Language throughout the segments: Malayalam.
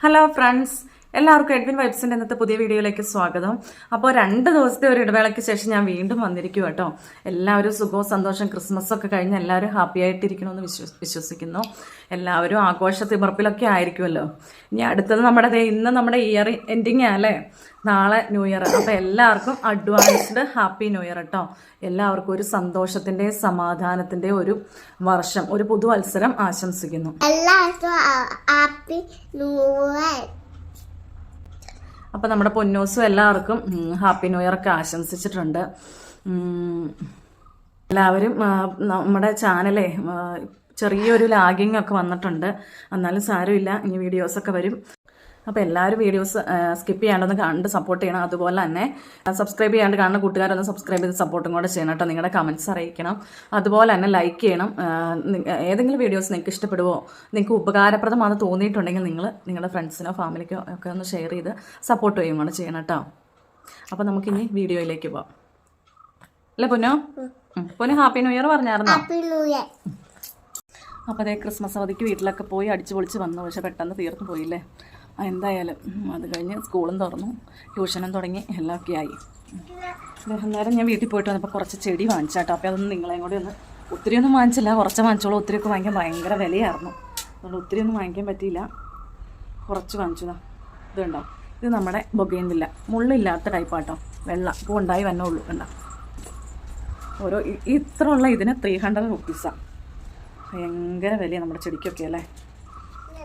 ഹലോ ഫ്രണ്ട്സ് എല്ലാവർക്കും എഡ്വിൻ വൈബ്സിന്റെ ഇന്നത്തെ പുതിയ വീഡിയോയിലേക്ക് സ്വാഗതം. അപ്പോൾ രണ്ട് ദിവസത്തെ ഒരു ഇടവേളയ്ക്ക് ശേഷം ഞാൻ വീണ്ടും വന്നിരിക്കും കേട്ടോ. എല്ലാവരും സുഖവും സന്തോഷം ക്രിസ്മസ് ഒക്കെ കഴിഞ്ഞ് എല്ലാവരും ഹാപ്പി ആയിട്ടിരിക്കണമെന്ന് വിശ്വ വിശ്വസിക്കുന്നു. എല്ലാവരും ആഘോഷ തിമർപ്പിലൊക്കെ ആയിരിക്കുമല്ലോ ഇനി അടുത്തത് നമ്മുടെ ഇന്ന് നമ്മുടെ ഇയർ എൻഡിങ് അല്ലേ? നാളെ ന്യൂ ഇയർ അപ്പോൾ എല്ലാവർക്കും അഡ്വാൻസ്ഡ് ഹാപ്പി ന്യൂ ഇയർ കേട്ടോ എല്ലാവർക്കും ഒരു സന്തോഷത്തിന്റെ സമാധാനത്തിന്റെ ഒരു വർഷം ഒരു പുതുവത്സരം ആശംസിക്കുന്നു. എല്ലാവർക്കും ഹാപ്പി ന്യൂ ഇയർ അപ്പം നമ്മുടെ പൊന്നൂസും എല്ലാവർക്കും ഹാപ്പി ന്യൂ ഇയർ ഒക്കെ ആശംസിച്ചിട്ടുണ്ട് എല്ലാവരും നമ്മുടെ ചാനലേ ചെറിയൊരു ലാഗിങ് ഒക്കെ വന്നിട്ടുണ്ട്. എന്നാലും സാരമില്ല ഇനി വീഡിയോസൊക്കെ വരും. അപ്പോൾ എല്ലാവരും വീഡിയോസ് സ്കിപ്പ് ചെയ്യാണ്ടൊന്ന് കണ്ട് സപ്പോർട്ട് ചെയ്യണം. അതുപോലെ തന്നെ സബ്സ്ക്രൈബ് ചെയ്യാണ്ട് കാണുന്ന കൂട്ടുകാരൊന്ന് സബ്സ്ക്രൈബ് ചെയ്ത് സപ്പോർട്ടും കൂടെ ചെയ്യണം കേട്ടോ. നിങ്ങളുടെ കമന്റ്സ് അറിയിക്കണം. അതുപോലെ തന്നെ ലൈക്ക് ചെയ്യണം. ഏതെങ്കിലും വീഡിയോസ് നിങ്ങൾക്ക് ഇഷ്ടപ്പെടുവോ നിങ്ങൾക്ക് ഉപകാരപ്രദമാണെന്ന് തോന്നിയിട്ടുണ്ടെങ്കിൽ നിങ്ങൾ നിങ്ങളുടെ ഫ്രണ്ട്സിനോ ഫാമിലിക്കോ ഒക്കെ ഒന്ന് ഷെയർ ചെയ്ത് സപ്പോർട്ട് ചെയ്യും കൂടെ ചെയ്യണം കേട്ടോ. അപ്പോൾ നമുക്കിനി വീഡിയോയിലേക്ക് പോവാം. അല്ലേ പൊന്നോ. പൊന്നു ഹാപ്പി ന്യൂ ഇയർ പറഞ്ഞായിരുന്നു? അപ്പോൾ അതേ ക്രിസ്മസ് അവധിക്ക് വീട്ടിലൊക്കെ പോയി അടിച്ചു പൊളിച്ച് വന്നു. പക്ഷെ പെട്ടെന്ന് തീർന്നു പോയില്ലേ? എന്തായാലും അത് കഴിഞ്ഞ് സ്കൂളും തുറന്നു ട്യൂഷനും തുടങ്ങി എല്ലാം ഒക്കെ ആയി. അന്നേരം ഞാൻ വീട്ടിൽ പോയിട്ട് വന്നപ്പോൾ കുറച്ച് ചെടി വാങ്ങിച്ചാട്ടോ. അപ്പോൾ അതൊന്നും നിങ്ങളെയും കൂടി ഒന്ന് ഒത്തിരി ഒന്നും വാങ്ങിച്ചില്ല. കുറച്ച് വാങ്ങിച്ചോളൂ. ഒത്തിരിയൊക്കെ വാങ്ങിക്കാൻ ഭയങ്കര വിലയായിരുന്നു. അതുകൊണ്ട് ഒത്തിരി ഒന്നും വാങ്ങിക്കാൻ പറ്റിയില്ല. കുറച്ച് വാങ്ങിച്ചതാ ഇതുണ്ടോ ഇത് നമ്മുടെ ബൊഗൈൻ വില്ല മുള്ളില്ലാത്ത ടൈപ്പാട്ടോ വെള്ള. പൂ ഉണ്ടായി വന്നേ ഉള്ളൂ. കണ്ടോ? ഓരോ ഇത്ര ഉള്ള ഇതിന് ത്രീ ഹൺഡ്രഡ് റുപ്പീസാണ് ഭയങ്കര വിലയാണ് നമ്മുടെ ചെടിക്കൊക്കെ അല്ലേ?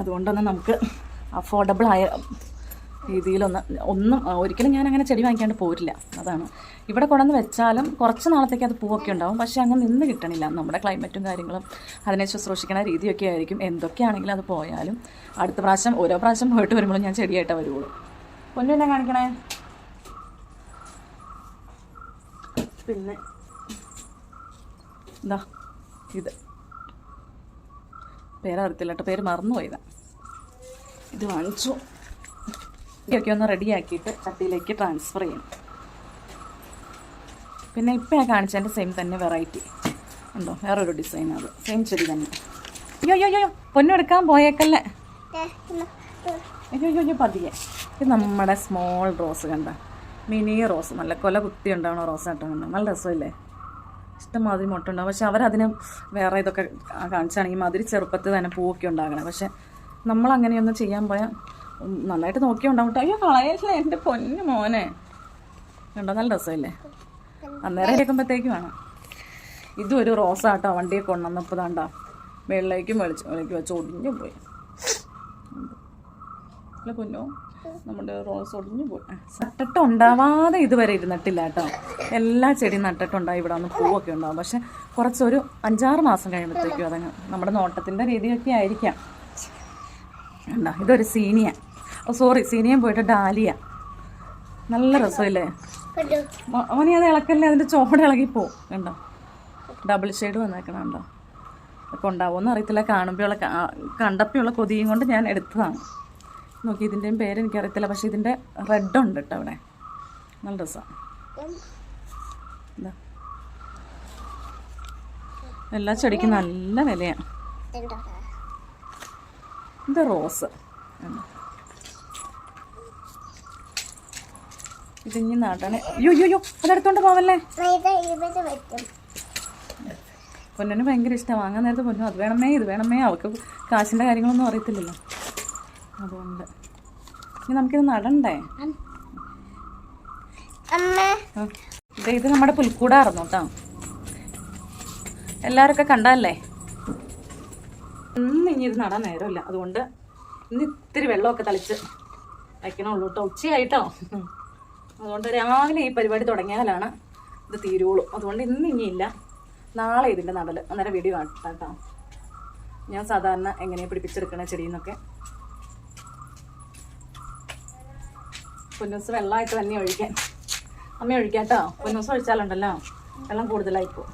അതുകൊണ്ടൊന്നും നമുക്ക് അഫോർഡബിൾ ആയ രീതിയിലൊന്ന് ഒന്നും ഒരിക്കലും ഞാൻ അങ്ങനെ ചെടി വാങ്ങിക്കാണ്ട് പോരില്ല. അതാണ്. ഇവിടെ കൊണ്ടുവന്ന് വെച്ചാലും കുറച്ച് നാളത്തേക്ക് അത് പൂവൊക്കെ ഉണ്ടാവും. പക്ഷേ അങ്ങ് നിന്ന് കിട്ടണില്ല. നമ്മുടെ ക്ലൈമറ്റും കാര്യങ്ങളും അതിനെ ശുശ്രൂഷിക്കുന്ന രീതിയൊക്കെ ആയിരിക്കും. എന്തൊക്കെയാണെങ്കിലും അത് പോയാലും അടുത്ത പ്രാവശ്യം ഓരോ പ്രാവശ്യം പോയിട്ട് വരുമ്പോഴും ഞാൻ ചെടിയായിട്ടേ വരുള്ളൂ പൊന്നു എന്നാ കാണിക്കണേ? പിന്നെ എന്താ ഇത്. പേരറിയത്തില്ല കേട്ടോ. പേര് മറന്നുപോയതാ. ഇത് വാങ്ങിച്ചു. ഇതൊക്കെ ഒന്ന് റെഡിയാക്കിയിട്ട് ചട്ടിയിലേക്ക് ട്രാൻസ്ഫർ ചെയ്യണം. പിന്നെ ഇപ്പം ഞാൻ കാണിച്ചതിന്റെ സെയിം തന്നെ വെറൈറ്റി ഉണ്ടോ? വേറൊരു ഡിസൈൻ അത്. സെയിം ചെടി തന്നെ. അയ്യോ അയ്യോ അയ്യോ പൊന്നെടുക്കാൻ പോയേക്കല്ലേ? അയ്യോ അയ്യോ പതിയെ. ഇത് നമ്മുടെ സ്മോൾ റോസ് കണ്ട. മിനി റോസ് നല്ല കൊല കുത്തി ഉണ്ടാവണ റോസ് കണ്ടോ നല്ല രസമില്ലേ? ഇഷ്ടംമാതിരി മുട്ടുണ്ടാവും പക്ഷെ അവരതിന് വേറെ ഇതൊക്കെ കാണിച്ചാണെങ്കിൽ മാതിരി ചെറുപ്പത്തിൽ തന്നെ പൂവൊക്കെ ഉണ്ടാകണം. പക്ഷെ നമ്മൾ അങ്ങനെയൊന്നും ചെയ്യാൻ പോയാൽ നന്നായിട്ട് നോക്കി ഉണ്ടാവും അയ്യോ കളയല്ലേ എന്റെ പൊന്നു മോനെ. കണ്ടോ നല്ല രസമല്ലേ? അന്നേരം കേൾക്കുമ്പോഴത്തേക്ക് വേണം ഇതും ഒരു റോസാട്ടോ വണ്ടിയെ കൊണ്ടുവന്നപ്പോൾ താണ്ടാ വെള്ളേക്കും വെളിച്ച് വെളിക്ക് വെച്ച് ഒടിഞ്ഞു പോയി. അല്ല പൊന്നോ നമ്മുടെ റോസ് ഒടിഞ്ഞു പോയി. നട്ടിട്ട് ഉണ്ടാവാതെ ഇതുവരെ ഇരുന്നിട്ടില്ല കേട്ടോ. എല്ലാ ചെടിയും നട്ടിട്ടുണ്ടായി ഇവിടെ ഒന്ന് പൂവൊക്കെ ഉണ്ടാവും. പക്ഷെ കുറച്ചൊരു അഞ്ചാറ് മാസം കഴിയുമ്പോഴത്തേക്കും അതങ്ങ് നമ്മുടെ നോട്ടത്തിന്റെ രീതിയൊക്കെ ആയിരിക്കാം. ഉണ്ടോ ഇതൊരു സീനിയ. ഓ സോറി സീനിയം പോയിട്ട് ഡാലിയ. നല്ല രസമില്ലേ? അവനെ മോനെ അത് ഇളക്കല്ലേ? അതിന്റെ ചോട ഇളകിപ്പോവും കണ്ടോ? ഡബിൾ ഷെയ്ഡ് വന്നേക്കണം കണ്ടോ? ഒക്കെ ഉണ്ടാവുമെന്ന് അറിയത്തില്ല. കാണുമ്പോഴുള്ള കണ്ടപ്പോഴുള്ള കൊതിയും കൊണ്ട് ഞാൻ എടുത്തതാണ്. നോക്കി ഇതിന്റെയും പേര് എനിക്കറിയത്തില്ല. പക്ഷേ ഇതിന്റെ റെഡ് ഉണ്ട് കേട്ടോ അവിടെ. നല്ല രസമാണ് എന്താ എല്ലാ ചെടിക്കും നല്ല വിലയാണ് ഇത് റോസ്. ഇതിഞ്ഞി നാട്ടാണ് അയ്യോ അയ്യോ അതെടുത്തോണ്ട് പോവല്ലേ? പൊന്നിന് ഭയങ്കര ഇഷ്ടമാണ് വാങ്ങാൻ നേരത്തെ പൊന്നു അത് വേണമേ ഇത് വേണമേ. അവൾക്ക് കാശിന്റെ കാര്യങ്ങളൊന്നും അറിയത്തില്ലല്ലോ. അതുകൊണ്ട്. ഇനി നമുക്കിത് നടണ്ടേ? ഇത് നമ്മുടെ പുൽക്കൂടായിരുന്നു കേട്ടോ. എല്ലാവരൊക്കെ കണ്ടല്ലേ ഇന്ന് ഇനി ഇത് നടാൻ നേരമില്ല. അതുകൊണ്ട് ഇന്ന് ഇത്തിരി വെള്ളമൊക്കെ തളിച്ച് വയ്ക്കണുള്ളൂ കേട്ടോ ഉച്ചയായിട്ടോ. അതുകൊണ്ട് രാവിലെ ഈ പരിപാടി തുടങ്ങിയാലാണ് ഇത് തീരുള്ളൂ. അതുകൊണ്ട് ഇന്ന് ഇനിയില്ല നാളെ ഇതിന്റെ നടൽ അന്നേരം വീഡിയോ കാട്ടാം കേട്ടോ ഞാൻ സാധാരണ എങ്ങനെയാണ് പിടിപ്പിച്ചെടുക്കണ ചെടിയെന്നൊക്കെ പൊന്നൂസ് വെള്ളമായിട്ട് തന്നെ ഒഴിക്കാൻ. അമ്മ ഒഴിക്കാം കേട്ടോ പൊന്നൂസ് ഒഴിച്ചാലുണ്ടല്ലോ. വെള്ളം കൂടുതലായിപ്പോ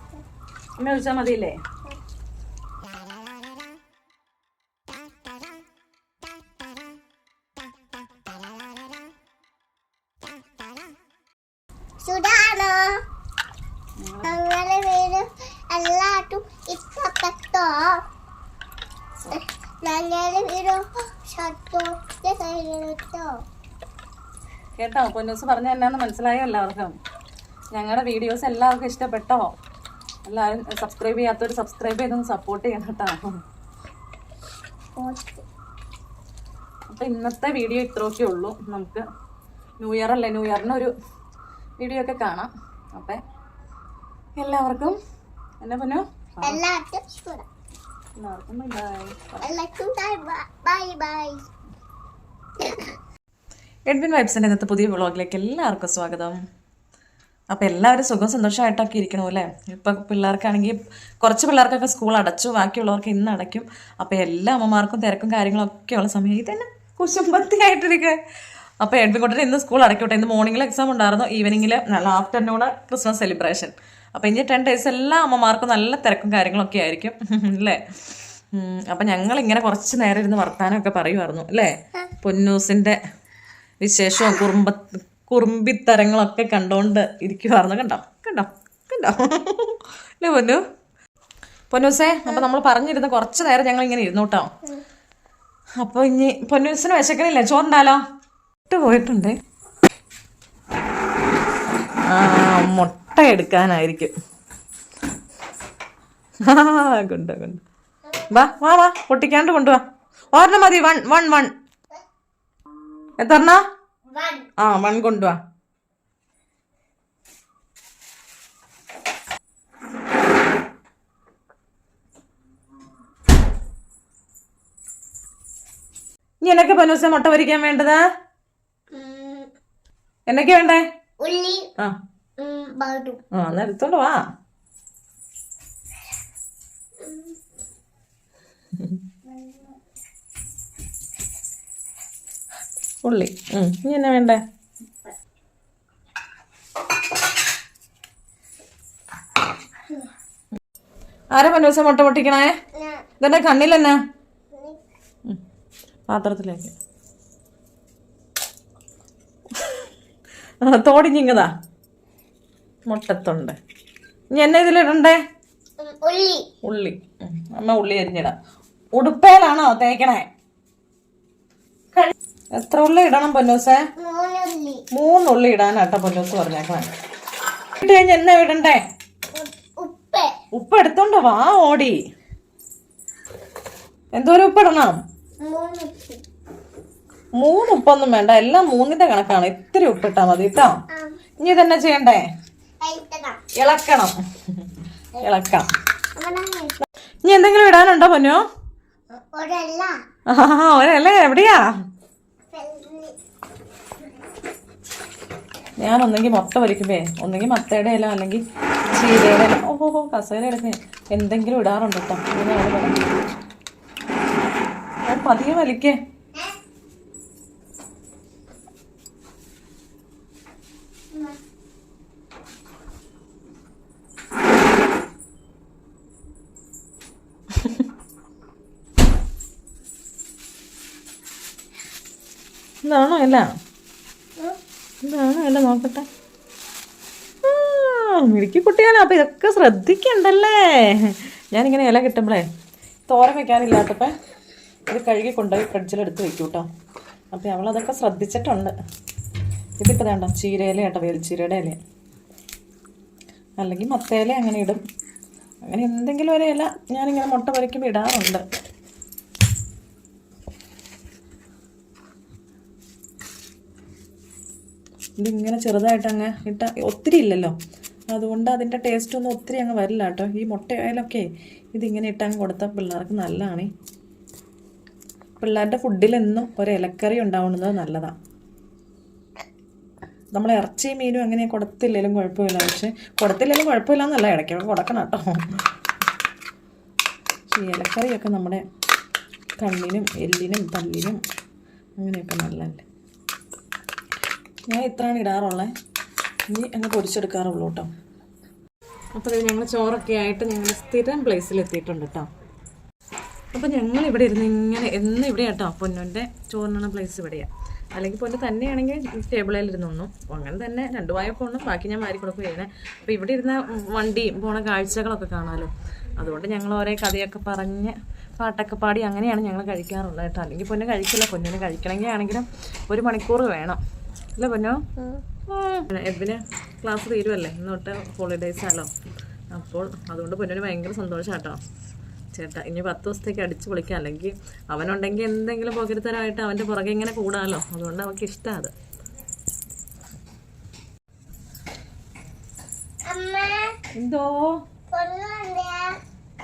അമ്മ ഒഴിച്ചാൽ മതിയില്ലേ? ഞങ്ങളുടെ വീട് ഷട്ടോ കേട്ടോ കേട്ടോ പൊന്നൂസ് പറഞ്ഞ എന്നാന്ന് മനസ്സിലായോ എല്ലാവർക്കും? ഞങ്ങളുടെ വീഡിയോസ് എല്ലാവർക്കും ഇഷ്ടപ്പെട്ടോ? എല്ലാവരും സബ്സ്ക്രൈബ് ചെയ്യാത്തവർ സബ്സ്ക്രൈബ് ചെയ്തൊന്ന് സപ്പോർട്ട് ചെയ്യണം കേട്ടോ. അപ്പോൾ ഇന്നത്തെ വീഡിയോ ഇത്രയൊക്കെ ഉള്ളൂ. നമുക്ക് ന്യൂ ഇയർ അല്ലേ? ന്യൂ ഇയറിന് ഒരു വീഡിയോ ഒക്കെ കാണാം. അപ്പം എല്ലാവർക്കും എന്നെ പൊന്നു? എല്ലാവർക്കും എഡ്വിൻ വൈബ്സിന്റെ ഇന്നത്തെ പുതിയ വ്ളോഗിലേക്ക് എല്ലാവർക്കും സ്വാഗതം. അപ്പോൾ എല്ലാവരും സുഖം സന്തോഷമായിട്ടൊക്കെ ഇരിക്കണോ അല്ലേ? ഇപ്പം പിള്ളേർക്കാണെങ്കിൽ കുറച്ച് പിള്ളേർക്കൊക്കെ സ്കൂൾ അടച്ചു ബാക്കിയുള്ളവർക്ക് ഇന്ന് അടയ്ക്കും. അപ്പോൾ എല്ലാ അമ്മമാർക്കും തിരക്കും കാര്യങ്ങളൊക്കെ ഉള്ള സമയം. ഇതന്നെ കുശുംബത്തിയായിട്ടിരിക്കുക അപ്പോൾ എഡ്വിൻ കൊണ്ടിട്ട് ഇന്ന് സ്കൂൾ അടയ്ക്കോട്ടെ. ഇന്ന് മോർണിംഗിൽ എക്സാം ഉണ്ടായിരുന്നു. ഈവനിങ്ങിൽ നല്ല ആഫ്റ്റർനൂൺ ക്രിസ്മസ് സെലിബ്രേഷൻ അപ്പോൾ ഇനി ടെൻ ഡേയ്സ് എല്ലാ അമ്മമാർക്കും നല്ല തിരക്കും കാര്യങ്ങളൊക്കെ ആയിരിക്കും. അല്ലേ അപ്പം ഞങ്ങൾ ഇങ്ങനെ കുറച്ച് നേരം ഇരുന്ന് വർത്താനമൊക്കെ പറയുമായിരുന്നു അല്ലേ പൊന്നൂസിന്റെ വിശേഷവും കുറുമ്പ കുറുമ്പിത്തരങ്ങളൊക്കെ കണ്ടോണ്ട് ഇരിക്കുമായിരുന്നു കണ്ടോ? കണ്ടോ? കണ്ടോ? അല്ലേ പൊന്നു? പൊന്നൂസേ അപ്പം നമ്മൾ പറഞ്ഞിരുന്ന കുറച്ച് നേരം ഞങ്ങൾ ഇങ്ങനെ ഇരുന്നു കേട്ടോ അപ്പോൾ ഇനി പൊന്നൂസിന് വിശക്കണില്ലേ? ചോറുണ്ടാലോ? ഇട്ട് പോയിട്ടുണ്ട്. ആ മുട്ട എടുക്കാനായിരിക്കും കൊണ്ട് കൊണ്ട്. വാ വാ വാ പൊട്ടിക്കാണ്ട് കൊണ്ടുവാ. ഒരെണ്ണം മതി വൺ വൺ വൺ. എത്രണ്ണ? വൺ ആ വൺ കൊണ്ടുവാ. ഇനി എന്നൊക്കെ പനൂസ മുട്ട പൊരിക്കാൻ വേണ്ടത്? എന്നൊക്കെ വേണ്ടേ? ഉള്ളി. ആ. ആ എന്നാ എടുത്തോണ്ട് വാ. ഉള്ളി. ഇനി എന്നാ വേണ്ടേ? ആരാ പനൂസ മുട്ട പൊട്ടിക്കണേ? ഇതെന്റെ കണ്ണിലെന്നാ ഉം. പാത്രത്തിലേക്ക്. തോടിഞ്ഞിങ്ങതാ മുട്ടത്തുണ്ട്. ഇനി എന്നെ ഇതിലിടണ്ടേ? ഉള്ളി. ഉള്ളി. അമ്മ ഉള്ളി അരിഞ്ഞിടാം. ഉടുപ്പേലാണോ തേക്കണേ? എത്ര ഉള്ളി ഇടണം പൊന്നൂസേ? മൂന്നുള്ളി. ഇടാനാട്ടോ പൊന്നൂസ് പറഞ്ഞേക്കണേ. ഇട്ട് കഴിഞ്ഞ് എന്നെ ഇടണ്ടേ ഉപ്പ്. എടുത്തോണ്ട് വാ ഓടി. എന്തോരം ഉപ്പ് ഇടണം? മൂന്നുള്ളി മൂന്ന് ഉപ്പൊന്നും വേണ്ട. എല്ലാം മൂന്നിന്റെ കണക്കാണ്. ഇത്തിരി ഉപ്പിട്ടാ മതി കേട്ടോ ഇനി ഇതെന്നെ ചെയ്യണ്ടേ? ഇളക്കണം. ഇളക്കാം. ഇനി എന്തെങ്കിലും ഇടാനുണ്ടോ പൊന്നോ? ഒരല്ല. എവിടെയാ? ഞാൻ ഒന്നെങ്കിൽ മൊത്തം പൊരിക്കുമ്പേ ഒന്നെങ്കിൽ മത്തയുടെ ഇല അല്ലെങ്കിൽ ചീരയുടെ ഇല. ഓ കസേര എടുക്കുന്നേ എന്തെങ്കിലും ഇടാറുണ്ട് കേട്ടോ ഇങ്ങനെ പതിയെ വലിക്കേ. ഇതാണോ അല്ല ഇതാണോ അല്ല നോക്കട്ടെ. മിടുക്കി കുട്ടിയാണ് അപ്പൊ ഇതൊക്കെ ശ്രദ്ധിക്കണ്ടല്ലേ? ഞാനിങ്ങനെ ഇല കിട്ടുമ്പോഴേ തോരൻ വെക്കാനില്ലാത്തപ്പോ ഇത് കഴുകി കൊണ്ടുപോയി ഫ്രിഡ്ജിലെടുത്ത് വെക്കും കേട്ടോ അപ്പം അവളതൊക്കെ ശ്രദ്ധിച്ചിട്ടുണ്ട്. ഇതിപ്പോൾ വേണ്ട ചീരയില കേട്ടോ വേൽച്ചീരയുടെ ഇല. അല്ലെങ്കിൽ മത്തയില അങ്ങനെ ഇടും. അങ്ങനെ എന്തെങ്കിലും ഒരു ഇല ഞാനിങ്ങനെ മുട്ട പൊരിക്കുമ്പോൾ ഇടാറുണ്ട്. ഇതിങ്ങനെ ചെറുതായിട്ട് അങ്ങ് ഇട്ട ഒത്തിരി ഇല്ലല്ലോ. അതുകൊണ്ട് അതിന്റെ ടേസ്റ്റ് ഒന്നും ഒത്തിരി അങ്ങ് വരില്ല കേട്ടോ. ഈ മുട്ടയായാലൊക്കെ ഇതിങ്ങനെ ഇട്ടങ്ങ് കൊടുത്താൽ പിള്ളേർക്ക് നല്ലതാണ്. പിള്ളേരുടെ ഫുഡിലെന്നും ഒരു ഇലക്കറി ഉണ്ടാവുന്നത് നല്ലതാണ് നമ്മൾ ഇറച്ചിയും മീനും അങ്ങനെ കൊടുത്തില്ലെങ്കിലും കുഴപ്പമില്ല. പക്ഷെ കൊടുത്തില്ലെങ്കിലും കുഴപ്പമില്ല എന്നല്ല ഇടയ്ക്കൊക്കെ കൊടുക്കണം കേട്ടോ. ഈ ഇലക്കറിയൊക്കെ നമ്മുടെ കണ്ണിനും എല്ലിനും പല്ലിനും അങ്ങനെയൊക്കെ നല്ലതല്ലേ. ഞാൻ ഇത്രയാണ് ഇടാറുള്ളത് ഇനി അങ്ങ് പൊരിച്ചെടുക്കാറുള്ളൂ കേട്ടോ. അപ്പോൾ ഞങ്ങൾ ചോറൊക്കെ ആയിട്ട് ഞങ്ങൾ സ്ഥിരം പ്ലേസിൽ എത്തിയിട്ടുണ്ട് കേട്ടോ അപ്പോൾ ഞങ്ങൾ ഇവിടെ ഇരുന്ന് ഇങ്ങനെ എന്നും ഇവിടെ കേട്ടോ പൊന്നുന്റെ ചോറിനുള്ള പ്ലേസ് ഇവിടെയാണ് അല്ലെങ്കിൽ പൊന്നു തന്നെയാണെങ്കിൽ ടേബിളിൽ ഇരുന്നു അപ്പോൾ അങ്ങനെ തന്നെ രണ്ടു വായ പോകണം ബാക്കി ഞാൻ മാറി കൊടുക്കുക ചെയ്യണേ. അപ്പോൾ ഇവിടെ ഇരുന്ന വണ്ടി പോണ കാഴ്ചകളൊക്കെ കാണാമല്ലോ അതുകൊണ്ട് ഞങ്ങൾ ഓരോ കഥയൊക്കെ പറഞ്ഞ് പാട്ടൊക്കെ പാടി അങ്ങനെയാണ് ഞങ്ങൾ കഴിക്കാറുള്ളത് കേട്ടോ അല്ലെങ്കിൽ പൊന്നു കഴിക്കില്ല പൊന്നിന് കഴിക്കണമെങ്കിൽ ആണെങ്കിലും ഒരു മണിക്കൂർ വേണം. അല്ലേ പൊന്നോ? എബിന് ക്ലാസ് തീരുമല്ലേ ഇന്ന് തൊട്ട് ഹോളിഡേയ്സ് ആണല്ലോ. അപ്പോൾ അതുകൊണ്ട് പൊന്നിന് ഭയങ്കര സന്തോഷം കേട്ടോ ചേട്ടാ ഇനി പത്ത് ദിവസത്തേക്ക് അടിച്ച് പൊളിക്കാം. അല്ലെങ്കിൽ അവനുണ്ടെങ്കിൽ എന്തെങ്കിലും പോകരുത്തരായിട്ട് അവന്റെ പുറകെ ഇങ്ങനെ കൂടാമല്ലോ അതുകൊണ്ട് അവൾക്ക് ഇഷ്ടമാണ് അത്. അമ്മ എന്തോ?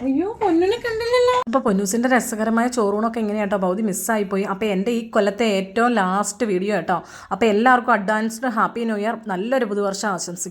അയ്യോ പൊന്നിനെ കണ്ടില്ലല്ലോ. അപ്പോൾ പൊന്നൂസിന്റെ രസകരമായ ചോറൂണൊക്കെ എങ്ങനെയാട്ടോ? ഭൗതി മിസ്സായിപ്പോയി. അപ്പോൾ എന്റെ ഈ കൊല്ലത്തെ ഏറ്റവും ലാസ്റ്റ് വീഡിയോ കേട്ടോ അപ്പോൾ എല്ലാവർക്കും അഡ്വാൻസ്ഡ് ഹാപ്പി ന്യൂ ഇയർ നല്ലൊരു പുതുവർഷം ആശംസിക്കും